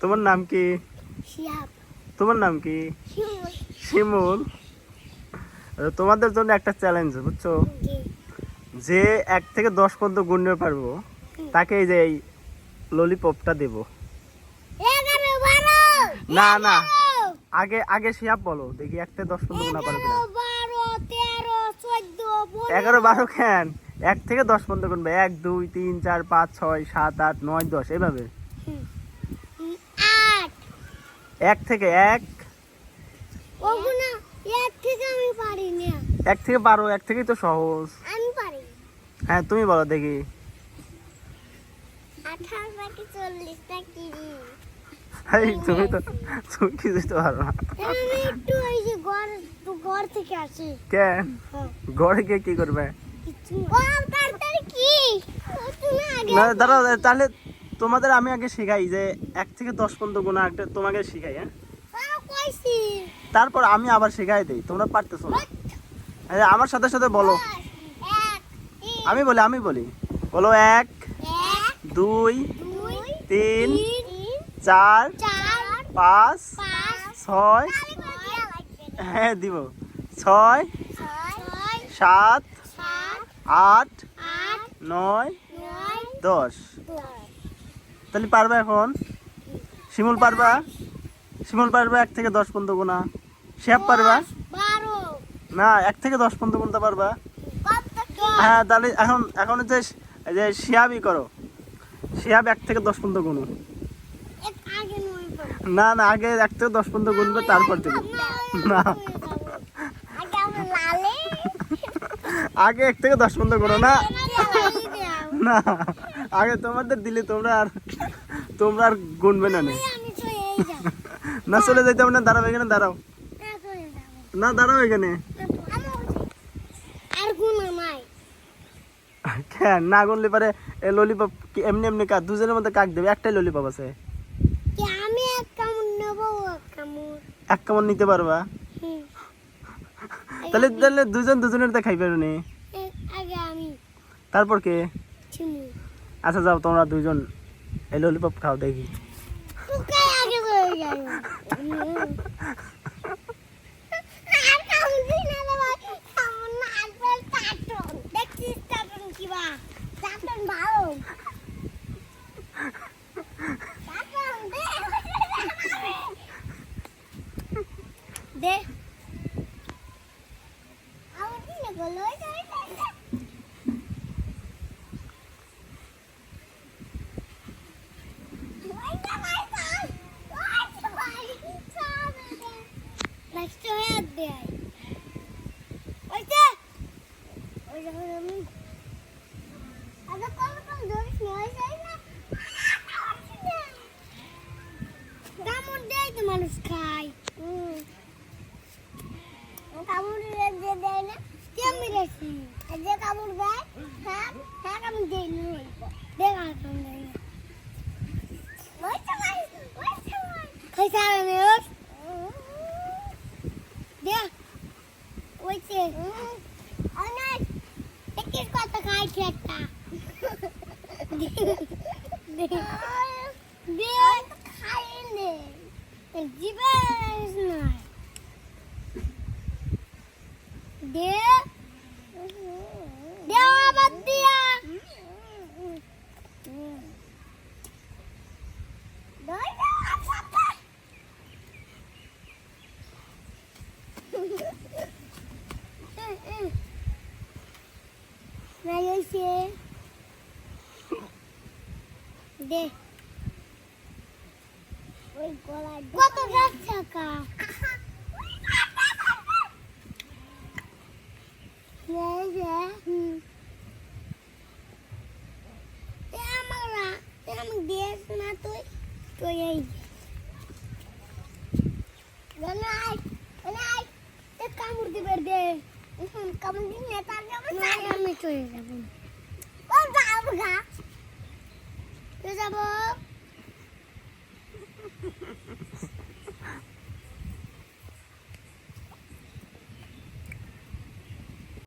তোমার নাম কি? তোমার নাম কি? শিমুল। তোমাদের জন্য একটা চ্যালেঞ্জ বুঝছ? যে এক থেকে দশ পর্যন্ত গুণতে পারব তাকে এই যে এই ললিপপটা দেব। না না। আগে আগে শিয়াব বলো দেখি এক থেকে দশ পর্যন্ত গুণা পারবে এগারো বারো খেন এক থেকে দশ পর্যন্ত গুনবে এক দুই তিন চার পাঁচ ছয় সাত আট নয় দশ আট এক থেকে এক। এক থেকে বারো এক থেকেই তো সহজ। পারি। হ্যাঁ তুমি বলো দেখি। তুমি তো তুমি কিছুই তো পারো না? কেন? হ্যাঁ। ঘরে গিয়ে কি করবে? কি? না দাঁড়াও তাহলে তোমাদের আমি আগে শেখাই যে এক থেকে দশ পর্যন্ত গুণা একটা তোমাকে শেখাই হ্যাঁ? তারপর আমি আবার শেখাই দিই তোমরা পারতেছো না। আমার সাথে সাথে বলো। আমি বলি আমি বলি। বলো এক দুই তিন চার পাঁচ ছয়। হ্যাঁ দিব। ছয় সাত আট নয় দশ। তাহলে পারবে এখন? শিমুল পারবা? শিমুল পারবা এক থেকে দশ পর্যন্ত গোনা। শেপ পারবা? না এক থেকে দশ পর্যন্ত গুনতে পারবা। হ্যাঁ তাহলে এখন এখন হচ্ছে যে শিয়াবই করো শিয়াব এক থেকে দশ পর্যন্ত গুনো। না না আগে এক থেকে দশ পর্যন্ত গুনবে তারপর দেবে না। আগে এক থেকে দশ পর্যন্ত গুনো না। না আগে তোমাদের দিলে তোমরা আর তোমরা আর গুনবে না নে। চলে যাইতে হবে না দাঁড়াও এখানে দাঁড়াও। না দাঁড়াও এখানে। কেন? না গুনলে পারে এ ললিপপ কি এমনি এমনি কাক দুজনের মধ্যে কাক দেবে? একটাই ললিপপ আছে। আমি এক কামড় নেব এক কামড়। নিতে পারবা? তাহলে তাহলে দুজন দুজনের তো খাইবে নি। তারপর কে? আচ্ছা যাও তোমরা দুজন এই ললিপপ খাও দেখি তোকে আগে চলে যাবে আর কামড় দিই না রে ভাই কামড় না আসবে চাটন দেখছিস চাটন কি বা চাটন ভালো চাটন দে দে আমার কি না গলো Next আমি কামড় দেয় মানুষ খায়। কামড় দিয়ে দেয় না কেমন গেছি যে কামড় দেয় হ্যাঁ হ্যাঁ কামড় দেয় নি দেখ কামড় দেয় না। দেখিস কত খাইছে একটা। দেখ খাইলে জিবে নয় দে দেও আবার দিয়া দই দাও আচ্ছা হইছে দে। ওই গলায় কত গাছ না তুই? তুই এই কামড় দিবে দে। কামড় দিলে তার আমি চলে যাব 몰라? 여자분